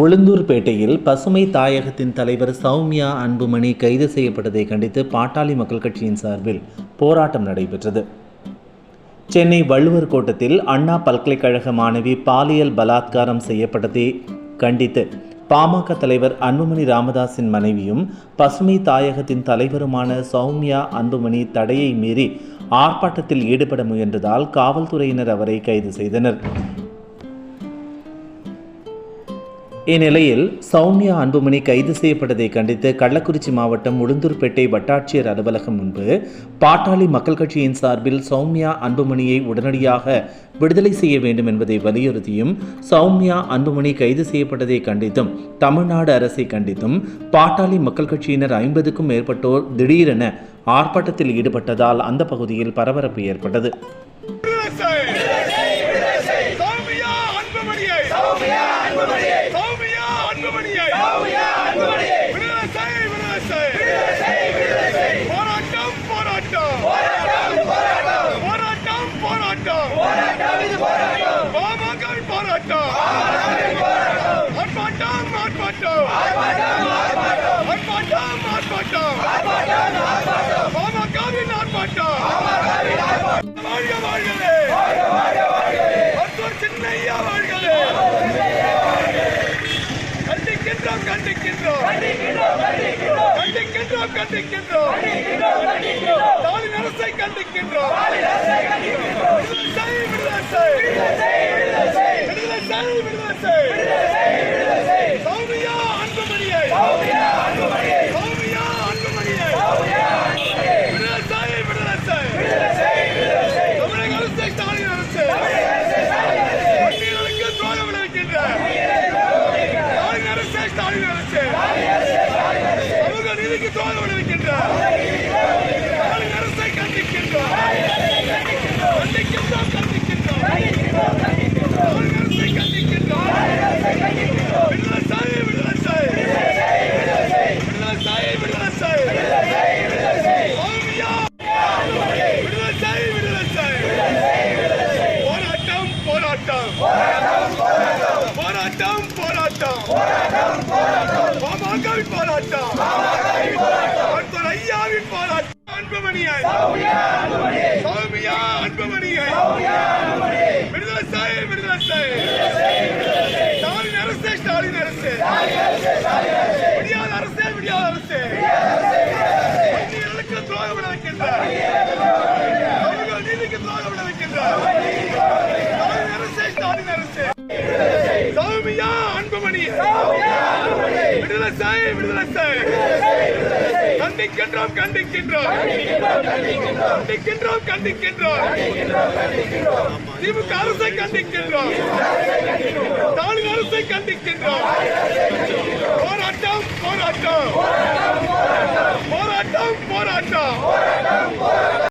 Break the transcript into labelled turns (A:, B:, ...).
A: உளுந்தூர்பேட்டையில் பசுமை தாயகத்தின் தலைவர் சௌமியா அன்புமணி கைது செய்யப்பட்டதை கண்டித்து பாட்டாளி மக்கள் கட்சியின் சார்பில் போராட்டம் நடைபெற்றது. சென்னை வள்ளுவர் கோட்டத்தில் அண்ணா பல்கலைக்கழக மாணவி பாலியல் பலாத்காரம் செய்யப்பட்டதை கண்டித்து பாமக தலைவர் அன்புமணி ராமதாஸின் மனைவியும் பசுமை தாயகத்தின் தலைவருமான சௌமியா அன்புமணி தடையை மீறி ஆர்ப்பாட்டத்தில் ஈடுபட முயன்றதால் காவல்துறையினர் அவரை கைது செய்தனர். இந்நிலையில் சௌமியா அன்புமணி கைது செய்யப்பட்டதை கண்டித்து கள்ளக்குறிச்சி மாவட்டம் உளுந்தூர்பேட்டை வட்டாட்சியர் அலுவலகம் முன்பு பாட்டாளி மக்கள் கட்சியின் சார்பில் சௌமியா அன்புமணியை உடனடியாக விடுதலை செய்ய வேண்டும் என்பதை வலியுறுத்தியும் சௌமியா அன்புமணி கைது செய்யப்பட்டதை கண்டித்தும் தமிழ்நாடு அரசை கண்டித்தும் பாட்டாளி மக்கள் கட்சியினர் ஐம்பதுக்கும் மேற்பட்டோர் திடீரென ஆர்ப்பாட்டத்தில் ஈடுபட்டதால் அந்த பகுதியில் பரபரப்பு ஏற்பட்டது.
B: சௌமியா அன்புமணியை சௌமியா அன்புமணியை சௌமியா அன்புமணியை சௌமியா அன்புமணியை விடுதலை செய் விடுதலை செய் விடுதலை செய் போராட்டம் போராட்டம் போராட்டம் போராட்டம் போராட்டம் போராட்டம் இது போராட்டம் பாமக போராட்டம் ஆர்ப்பாட்டம் ஆர்ப்பாட்டம் ஆர்ப்பாட்டம் ஆர்ப்பாட்டம் பாமகவின் ஆர்ப்பாட்டம் வாழ்க வாழ்கவே மருத்துவர் சின்னையா வாழ்களே கண்டிக்கின்றோம் கண்டிக்கின்றோம். கண்டிக்கின்றோம் கண்டிக்கின்றோம். ஸ்டாலின் அரசை கண்டிக்கின்றோம். todo lo அன்புமணியை சௌமியா அன்புமணியை விடுதலை சாய விடுதலை செய் ஸ்டாலின் அரசு ஸ்டாலின் அரசு. விடியாத அரசே விடியாத அரசு. வன்னியர்களுக்கு துரோகம் விளைவிக்கின்ற சமூக நீதிக்கு துரோகம் விளைவிக்கின்ற ஸ்டாலின் அரசே ஸ்டாலின் அரசு. சௌமியா அன்புமணி. விடுதலை சாய விடுதலை கண்டிக்கின்றோம் கண்டிக்கின்றோம் கண்டிக்கின்றோம் கண்டிக்கின்றோம் திமுக அரசை கண்டிக்கின்றோம் ஸ்டாலின் அரசை கண்டிக்கின்றோம் போராட்டம் போராட்டம். போராட்டம் போராட்டம்.